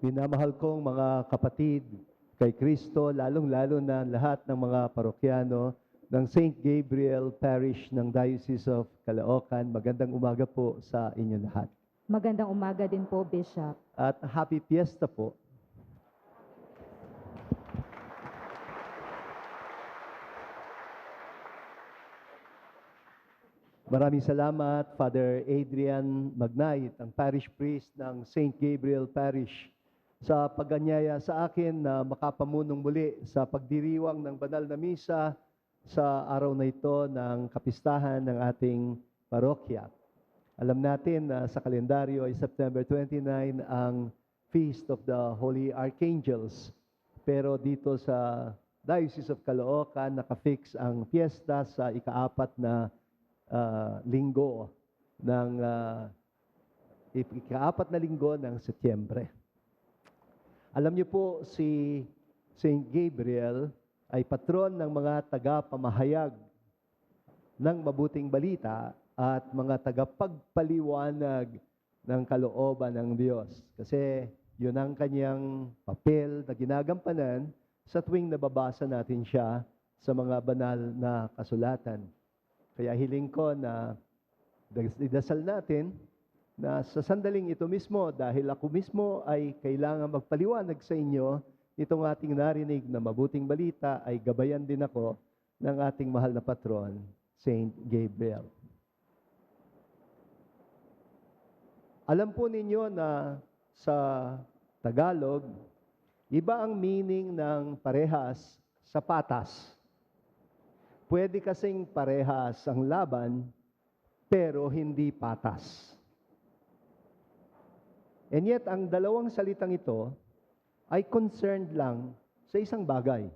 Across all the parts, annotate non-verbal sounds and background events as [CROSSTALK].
Minamahal kong mga kapatid kay Kristo, lalong-lalo na lahat ng mga parokyano ng St. Gabriel Parish ng Diocese of Caloocan. Magandang umaga po sa inyo lahat. Magandang umaga din po, Bishop. At happy fiesta po. Maraming salamat, Father Adrian Magnayt, ang parish priest ng St. Gabriel Parish, sa paganyaya sa akin na makapamunong muli sa pagdiriwang ng banal na misa sa araw na ito ng kapistahan ng ating parokya. Alam natin na sa kalendaryo ay September 29 ang Feast of the Holy Archangels. Pero dito sa Diocese of Caloocan, nakafix ang fiesta sa ikaapat na ah, linggo ng ah, ikaapat na linggo ng Setyembre. Alam niyo po, si St. Gabriel ay patron ng mga taga-pamahayag ng mabuting balita at mga tagapagpaliwanag ng kalooban ng Diyos. Kasi yun ang kanyang papel na ginagampanan sa tuwing nababasa natin siya sa mga banal na kasulatan. Kaya hiling ko na idasal natin na sa sandaling ito mismo, dahil ako mismo ay kailangan magpaliwanag sa inyo, itong ating narinig na mabuting balita ay gabayan din ako ng ating mahal na patron, Saint Gabriel. Alam po ninyo na sa Tagalog, iba ang meaning ng parehas sa patas. Pwede kasing parehas ang laban, pero hindi patas. And yet, ang dalawang salitang ito ay concerned lang sa isang bagay.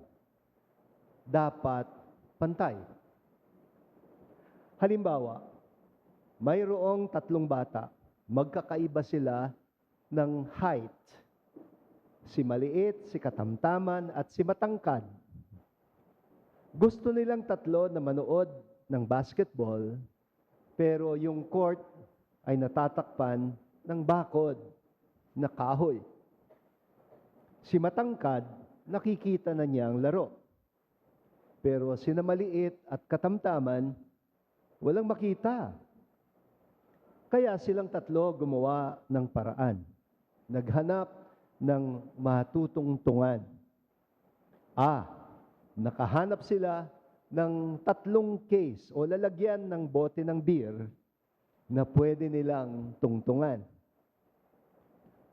Dapat pantay. Halimbawa, mayroong tatlong bata, magkakaiba sila ng height. Si maliit, si katamtaman, at si matangkad. Gusto nilang tatlo na manood ng basketball, pero yung court ay natatakpan ng bakod na kahoy. Si matangkad, nakikita na niya ang laro. Pero si maliit at katamtaman, walang makita. Kaya silang tatlo gumawa ng paraan. Naghanap ng matutungtungan. Ah, nakahanap sila ng tatlong case o lalagyan ng bote ng beer na pwede nilang tungtungan.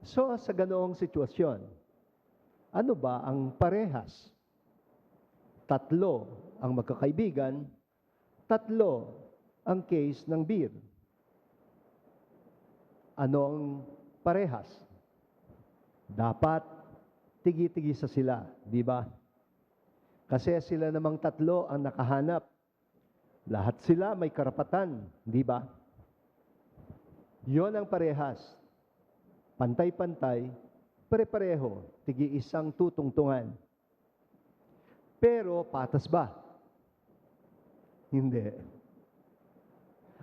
So, sa ganoong sitwasyon, ano ba ang parehas? Tatlo ang magkakaibigan, tatlo ang case ng beer. Ano ang parehas? Dapat tigi-tigi sa sila, di ba? Kasi sila namang tatlo ang nakahanap. Lahat sila may karapatan, di ba? Yon ang parehas. Pantay-pantay, pare-pareho, tigi isang tutungtungan. Pero patas ba? Hindi.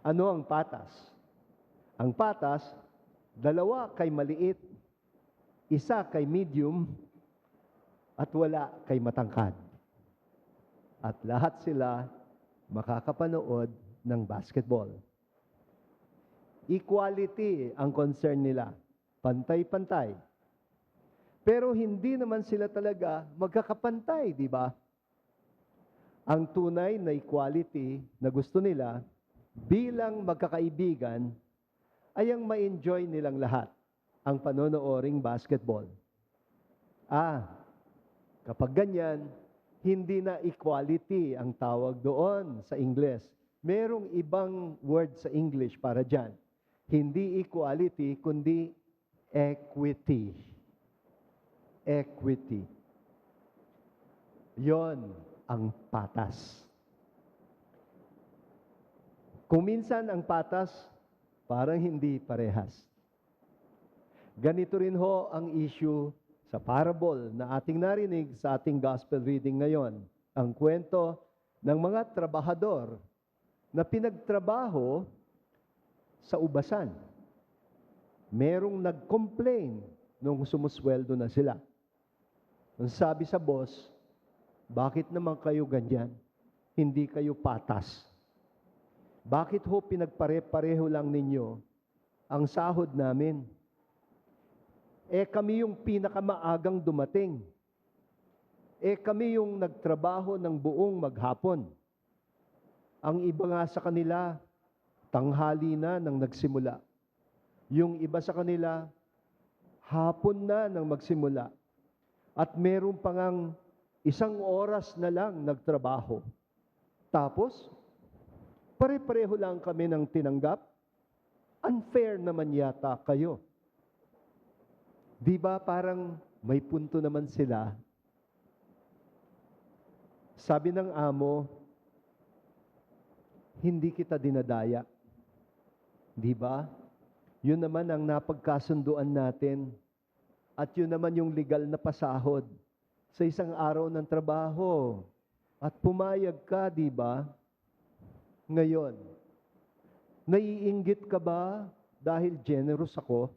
Ano ang patas? Ang patas, dalawa kay maliit, isa kay medium, at wala kay matangkad. At lahat sila makakapanood ng basketball. Equality ang concern nila. Pantay-pantay. Pero hindi naman sila talaga magkakapantay, di ba? Ang tunay na equality na gusto nila bilang magkakaibigan ay ang ma-enjoy nilang lahat ang panonooring basketball. Ah, kapag ganyan, hindi na equality ang tawag doon sa Ingles. Merong ibang word sa English para dyan. Hindi equality, kundi equity. Equity. Yon ang patas. Kung minsan ang patas, parang hindi parehas. Ganito rin ho ang issue sa parable na ating narinig sa ating gospel reading ngayon. Ang kwento ng mga trabahador na pinagtrabaho sa ubasan. Merong nag-complain nung sumusweldo na sila. Ang sabi sa boss, bakit naman kayo ganyan? Hindi kayo patas. Bakit ho pinagpare-pareho lang ninyo ang sahod namin? Eh kami yung pinakamaagang dumating. Eh kami yung nagtrabaho ng buong maghapon. Ang iba nga sa kanila, tanghali na nang nagsimula. Yung iba sa kanila, hapon na nang magsimula. At meron pa ngang isang oras na lang nagtrabaho. Tapos, pare-pareho lang kami ng tinanggap. Unfair naman yata kayo. Di ba parang may punto naman sila? Sabi ng amo, hindi kita dinadaya. Di ba? Yun naman ang napagkasunduan natin. At yun naman yung legal na pasahod sa isang araw ng trabaho. At pumayag ka, di ba? Ngayon, naiinggit ka ba dahil generous ako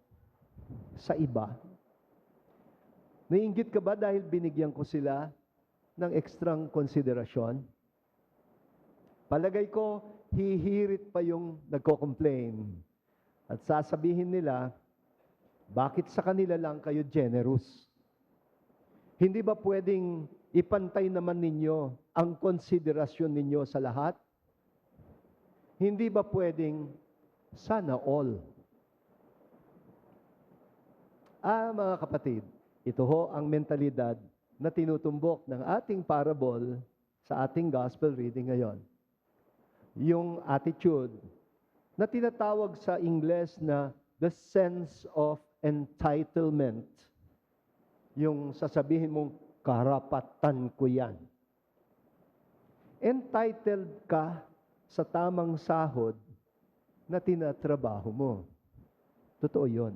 sa iba? Naiinggit ka ba dahil binigyan ko sila ng ekstrang konsiderasyon? Palagay ko, hihirit pa yung nagko-complain. At sasabihin nila, bakit sa kanila lang kayo generous? Hindi ba pwedeng ipantay naman ninyo ang konsiderasyon ninyo sa lahat? Hindi ba pwedeng sana all? Ah, mga kapatid, ito ho ang mentalidad na tinutumbok ng ating parable sa ating gospel reading ngayon. Yung attitude na tinatawag sa Ingles na the sense of entitlement. Yung sasabihin mong karapatan ko yan. Entitled ka sa tamang sahod na tinatrabaho mo. Totoo yon.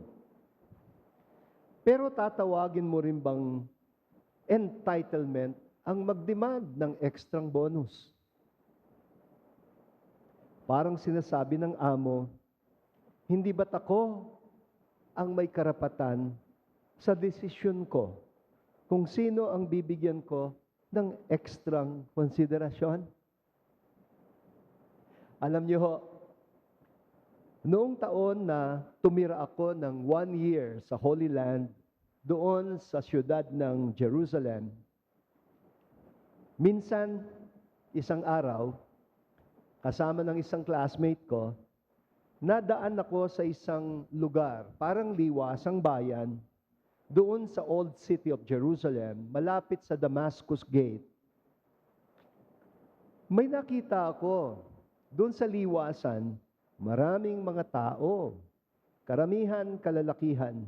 Pero tatawagin mo rin bang entitlement ang mag-demand ng ekstrang bonus? Parang sinasabi ng amo, hindi ba't ako ang may karapatan sa desisyon ko kung sino ang bibigyan ko ng ekstrang konsiderasyon? Alam niyo ho, noong taon na tumira ako ng one year sa Holy Land, doon sa siyudad ng Jerusalem, minsan, isang araw, kasama ng isang classmate ko, nadaan ako sa isang lugar, parang liwasang bayan, doon sa old city of Jerusalem, malapit sa Damascus Gate. May nakita ako, doon sa liwasan, maraming mga tao, karamihan kalalakihan,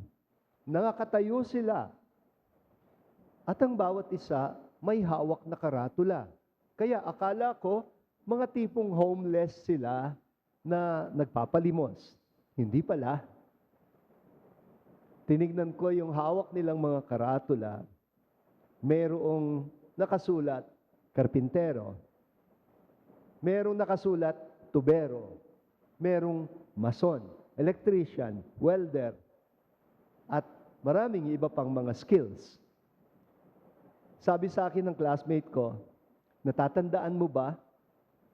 nakakatayo sila. At ang bawat isa may hawak na karatula. Kaya akala ko, mga tipong homeless sila na nagpapalimos. Hindi pala. Tinignan ko yung hawak nilang mga karatula. Merong nakasulat, karpintero. Merong nakasulat, tubero. Merong mason, electrician, welder, at maraming iba pang mga skills. Sabi sa akin ng classmate ko, natatandaan mo ba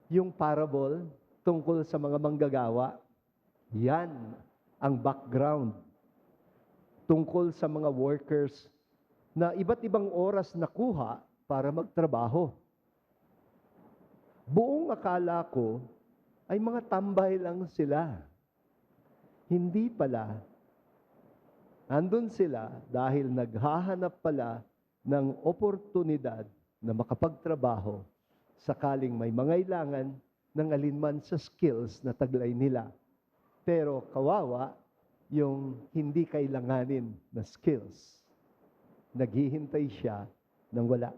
yung parable tungkol sa mga manggagawa? Yan ang background tungkol sa mga workers na iba't ibang oras nakuha para magtrabaho. Buong akala ko ay mga tambay lang sila. Hindi pala. Andun sila dahil naghahanap pala ng oportunidad na makapagtrabaho sakaling may mangailangan ng alinman sa skills na taglay nila. Pero kawawa yung hindi kailanganin na skills. Naghihintay siya ng wala.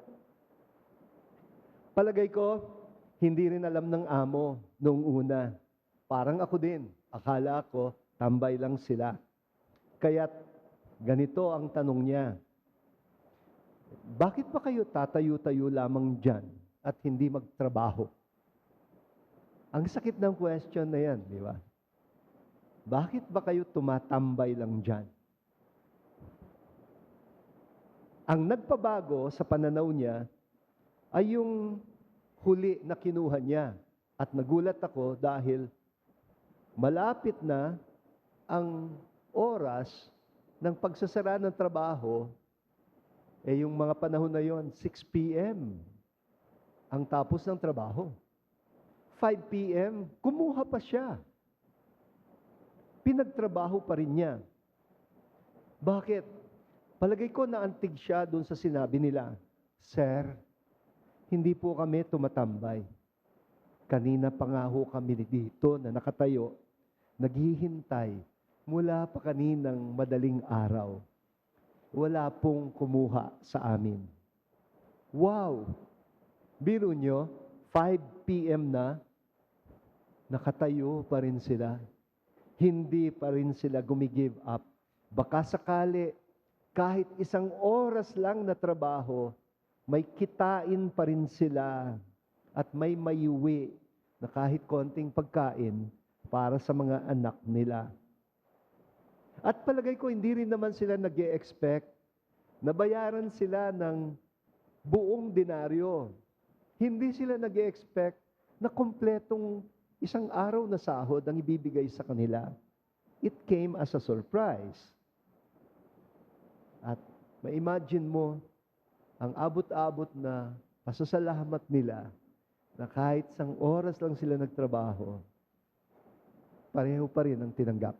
Palagay ko, hindi rin alam ng amo nung una. Parang ako din. Akala ko, tambay lang sila. Kaya't ganito ang tanong niya. Bakit pa kayo tatayo-tayo lamang dyan at hindi magtrabaho? Ang sakit ng question na yan, di ba? Bakit ba kayo tumatambay lang dyan? Ang nagpabago sa pananaw niya ay yung huli na kinuha niya. At nagulat ako dahil malapit na ang oras ng pagsasara ng trabaho, eh yung mga panahon na yon 6 p.m. ang tapos ng trabaho. 5 p.m., kumuha pa siya. Pinagtrabaho pa rin niya. Bakit? Palagay ko naantig siya doon sa sinabi nila, Sir, hindi po kami tumatambay. Kanina pa nga ho kami dito na nakatayo, naghihintay mula pa kaninang madaling araw. Wala pong kumuha sa amin. Wow! Biro nyo, 5 p.m. na, nakatayo pa rin sila. Hindi pa rin sila gumigive up. Baka sakali, kahit isang oras lang na trabaho, may kitain pa rin sila at may mayuwi na kahit konting pagkain para sa mga anak nila. At palagay ko, hindi rin naman sila nag expect na bayaran sila ng buong denaryo. Hindi sila nag expect na kompletong isang araw na sahod ang ibibigay sa kanila. It came as a surprise. At ma-imagine mo, ang abot-abot na pasasalamat nila na kahit isang oras lang sila nagtrabaho, pareho pa rin ang tinanggap.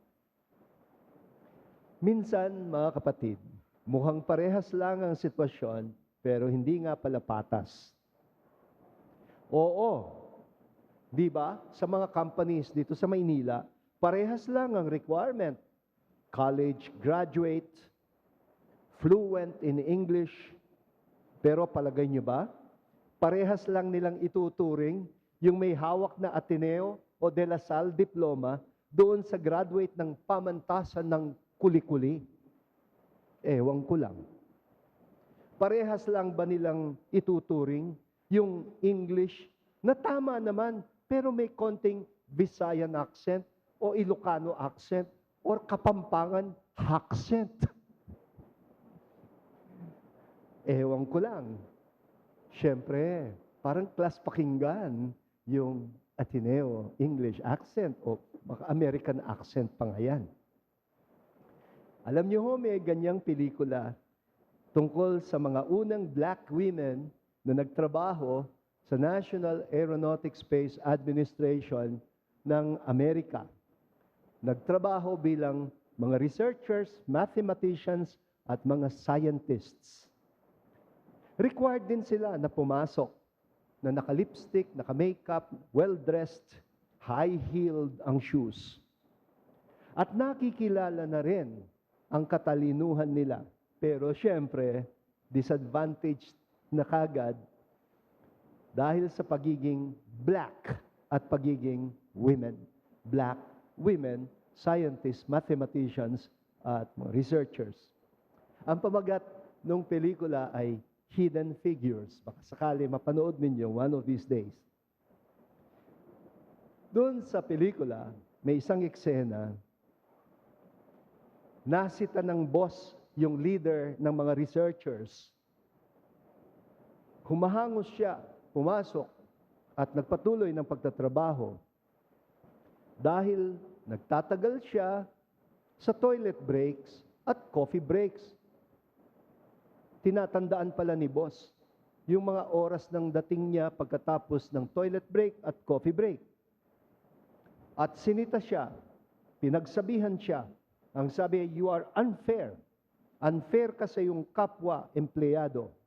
Minsan, mga kapatid, mukhang parehas lang ang sitwasyon, pero hindi nga pala patas. Oo, di ba? Sa mga companies dito sa Maynila, parehas lang ang requirement. College graduate, fluent in English, pero palagay nyo ba? Parehas lang nilang ituturing yung may hawak na Ateneo o De La Salle diploma doon sa graduate ng pamantasan ng kuli-kuli. Ewan ko lang. Parehas lang ba nilang ituturing yung English na tama naman pero may konting Visayan accent o Ilocano accent or Kapampangan accent? [LAUGHS] Ewan ko lang. Siyempre, parang class pakinggan yung Ateneo English accent o baka American accent pa nga yan. Alam niyo ho, may ganyang pelikula tungkol sa mga unang black women na nagtrabaho sa National Aeronautic Space Administration ng Amerika. Nagtrabaho bilang mga researchers, mathematicians, at mga scientists. Required din sila na pumasok na naka-lipstick, naka-makeup, well-dressed, high-heeled ang shoes. At nakikilala na rin ang katalinuhan nila. Pero siyempre, disadvantaged na kagad dahil sa pagiging black at pagiging women. Black, women, scientists, mathematicians, at researchers. Ang pamagat ng pelikula ay Hidden Figures. Baka sakali mapanood ninyo one of these days. Doon sa pelikula, may isang eksena nasita ng boss yung leader ng mga researchers. Humahangos siya, pumasok, at nagpatuloy ng pagtatrabaho. Dahil nagtatagal siya sa toilet breaks at coffee breaks. Tinatandaan pala ni boss yung mga oras ng dating niya pagkatapos ng toilet break at coffee break. At sinita siya, pinagsabihan siya, ang sabi, you are unfair. Unfair ka sa iyong kapwa empleyado.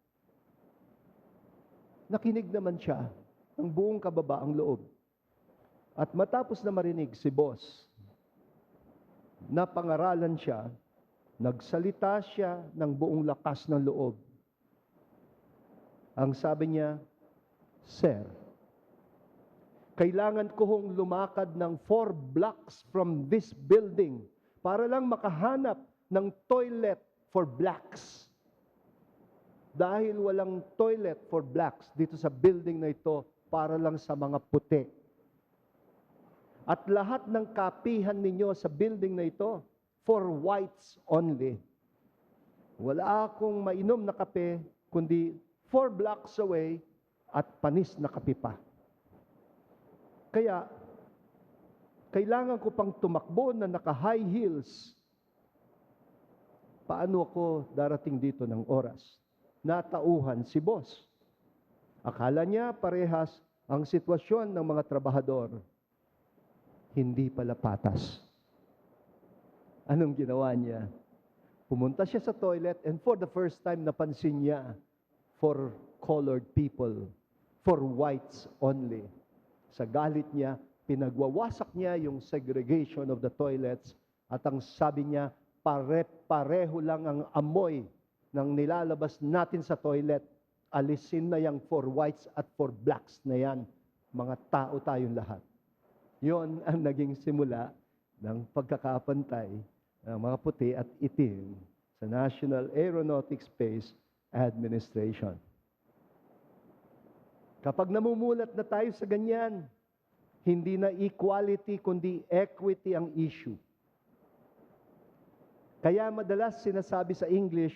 Nakinig naman siya ng buong kababaang loob. At matapos na marinig si boss, napangaralan siya, nagsalita siya ng buong lakas ng loob. Ang sabi niya, Sir, kailangan ko hong lumakad ng four blocks from this building para lang makahanap ng toilet for blacks. Dahil walang toilet for blacks dito sa building na ito para lang sa mga puti. At lahat ng kapihan ninyo sa building na ito for whites only. Wala akong mainom na kape, kundi four blocks away at panis na kape pa. Kaya, kailangan ko pang tumakbo na naka-high heels. Paano ako darating dito ng oras? Natauhan si boss. Akala niya parehas ang sitwasyon ng mga trabahador. Hindi pala patas. Anong ginawa niya? Pumunta siya sa toilet and for the first time napansin niya for colored people, for whites only. Sa galit niya, pinagwawasak niya yung segregation of the toilets at ang sabi niya, pare-pareho lang ang amoy ng nilalabas natin sa toilet. Alisin na yang for whites at for blacks na yan. Mga tao tayong lahat. Yon ang naging simula ng pagkakapantay ng mga puti at itim sa National Aeronautics Space Administration. Kapag namumulat na tayo sa ganyan, hindi na equality kundi equity ang issue. Kaya madalas sinasabi sa English,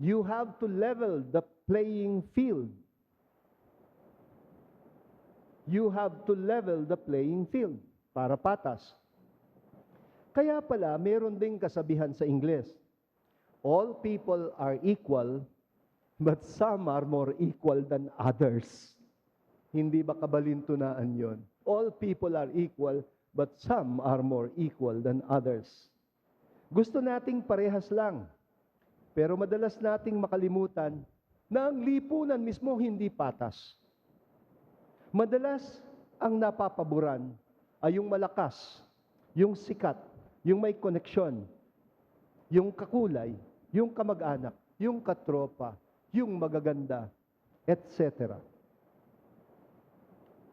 you have to level the playing field. You have to level the playing field para patas. Kaya pala, meron ding kasabihan sa Ingles. All people are equal, but some are more equal than others. Hindi ba kabalintunaan yon? All people are equal, but some are more equal than others. Gusto nating parehas lang, pero madalas nating makalimutan na ang lipunan mismo hindi patas. Madalas ang napapaboran ay yung malakas, yung sikat, yung may koneksyon, yung kakulay, yung kamag-anak, yung katropa, yung magaganda, etc.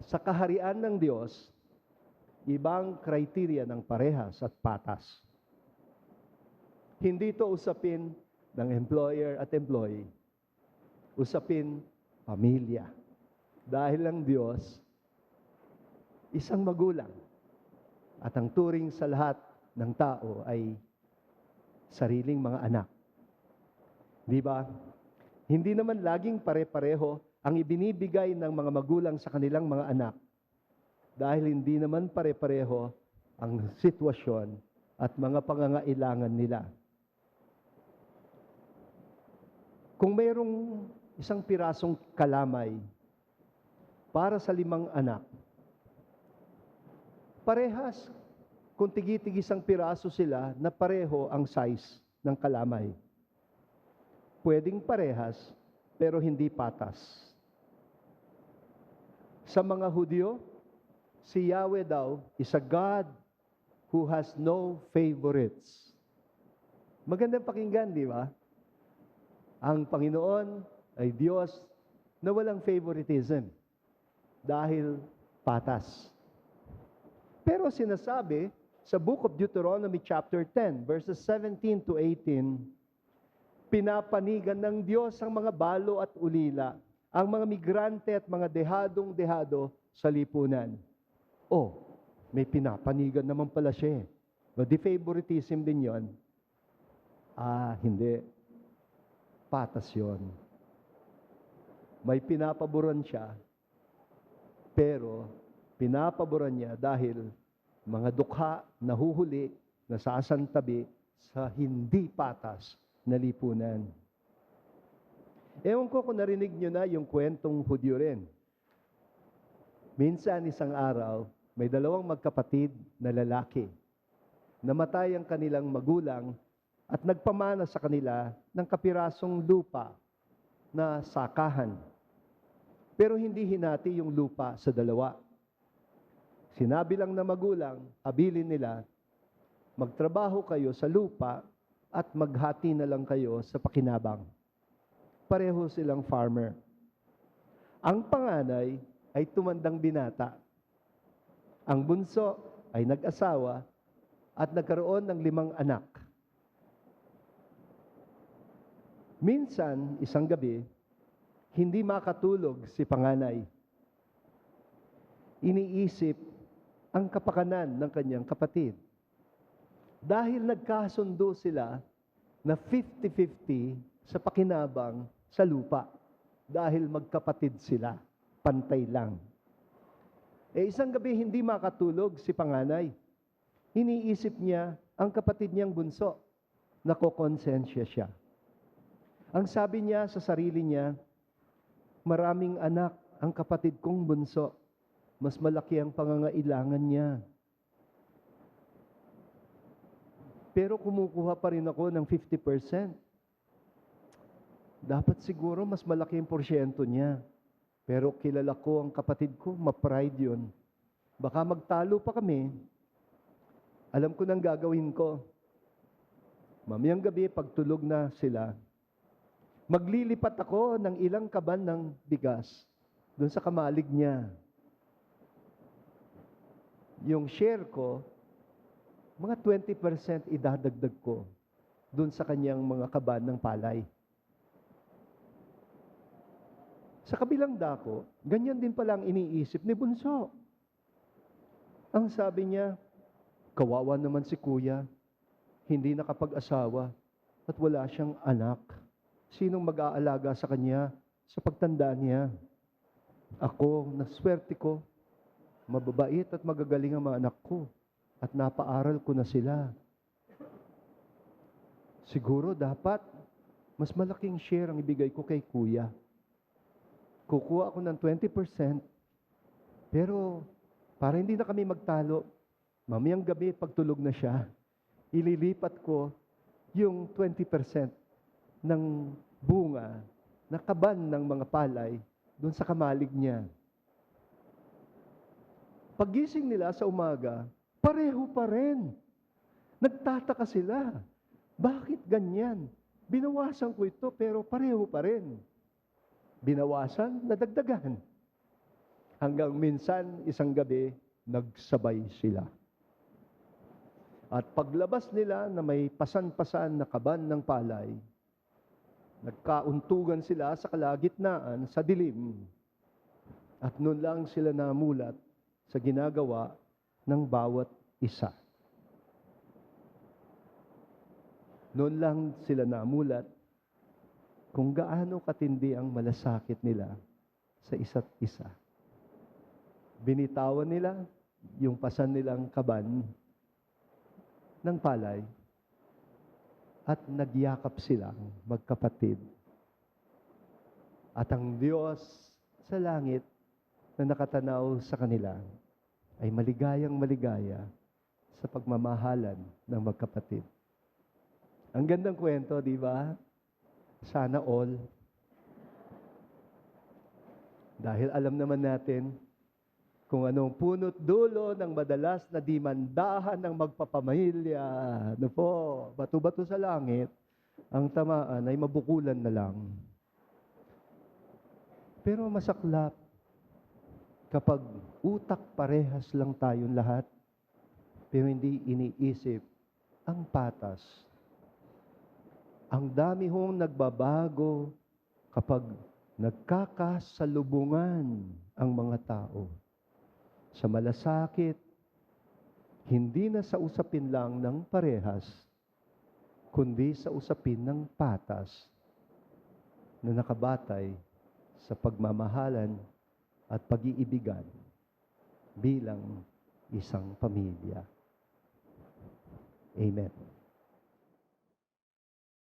Sa kaharian ng Diyos, ibang kriteriya ng parehas at patas. Hindi ito usapin ng employer at employee. Usapin pamilya. Dahil ang Diyos, isang magulang. At ang turing sa lahat ng tao ay sariling mga anak. Di ba? Hindi naman laging pare-pareho ang ibinibigay ng mga magulang sa kanilang mga anak. Dahil hindi naman pare-pareho ang sitwasyon at mga pangangailangan nila. Kung mayroong isang pirasong kalamay para sa limang anak, parehas, kung tigi-tigi isang piraso sila na pareho ang size ng kalamay. Pwedeng parehas, pero hindi patas. Sa mga Hudyo, si Yahweh daw is a God who has no favorites. Magandang pakinggan, di ba? Ang Panginoon ay Diyos na walang favoritism dahil patas. Pero sinasabi sa Book of Deuteronomy chapter 10 verses 17 to 18, pinapanigan ng Diyos ang mga balo at ulila, ang mga migrante at mga dehadong dehado sa lipunan. Oh, may pinapanigan naman pala siya. eh. No, di favoritism din yon. Ah, hindi. Patas yon. May pinapaboran siya, pero pinapaboran niya dahil mga dukha nahuhuli, nasasantabi sa hindi patas na lipunan. Ewan ko kung narinig nyo na yung kwentong Hudyo rin. Minsan isang araw, may dalawang magkapatid na lalaki. Namatay ang kanilang magulang at nagpamana sa kanila ng kapirasong lupa na sakahan. Pero hindi hinati yung lupa sa dalawa. Sinabi lang na magulang, abilin nila, magtrabaho kayo sa lupa at maghati na lang kayo sa pakinabang. Pareho silang farmer. Ang panganay ay tumandang binata. Ang bunso ay nag-asawa at nagkaroon ng limang anak. Minsan, isang gabi, hindi makatulog si panganay. Iniisip ang kapakanan ng kanyang kapatid. Dahil nagkasundo sila na 50-50 sa pakinabang sa lupa dahil magkapatid sila, pantay lang. Eh isang gabi hindi makatulog si panganay. Iniisip niya ang kapatid niyang bunso. Nakokonsensya siya. Ang sabi niya sa sarili niya, maraming anak ang kapatid kong bunso. Mas malaki ang pangangailangan niya. Pero kumukuha pa rin ako ng 50%. Dapat siguro mas malaki ang porsyento niya. Pero kilala ko ang kapatid ko, ma-pride yun. Baka magtalo pa kami. Alam ko nang gagawin ko. Mamayang gabi, pagtulog na sila, maglilipat ako ng ilang kaban ng bigas doon sa kamalig niya. Yung share ko, mga 20% idadagdag ko doon sa kanyang mga kaban ng palay. Sa kabilang dako, ganyan din pala ang iniisip ni Bunso. Ang sabi niya, kawawa naman si kuya, hindi nakapag-asawa at wala siyang anak. Sinong mag-aalaga sa kanya sa pagtanda niya? Ako, naswerte ko, mababait at magagaling ang mga anak ko at napaaral ko na sila. Siguro dapat mas malaking share ang ibigay ko kay kuya. Kukuha ako ng 20%, pero para hindi na kami magtalo, mamayang gabi pagtulog na siya, ililipat ko yung 20% ng bunga na kaban ng mga palay doon sa kamalig niya. Pagising nila sa umaga, pareho pa rin. Nagtataka sila. Bakit ganyan? Binawasan ko ito pero pareho pa rin. Binawasan, nadagdagan. Hanggang minsan, isang gabi, nagsabay sila. At paglabas nila na may pasan-pasan na kaban ng palay, nagkauntugan sila sa kalagitnaan sa dilim. At noon lang sila namulat sa ginagawa ng bawat isa. Noon lang sila namulat kung gaano katindi ang malasakit nila sa isa't isa. Binitawan nila yung pasan nilang kaban ng palay at nagyakap silang magkapatid. At ang Diyos sa langit na nakatanaw sa kanila ay maligayang maligaya sa pagmamahalan ng magkapatid. Ang gandang kwento, di ba? Sana all. Dahil alam naman natin kung anong punot dulo ng madalas na dimandahan ng magpapamilya. Ano po, bato-bato sa langit, ang tamaan ay mabukulan na lang. Pero masaklap kapag utak parehas lang tayong lahat, pero hindi iniisip ang patas. Ang dami hong nagbabago kapag nagkakasalubungan ang mga tao. Sa malasakit, hindi na sa usapin lang ng parehas, kundi sa usapin ng patas na nakabatay sa pagmamahalan at pag-iibigan bilang isang pamilya. Amen.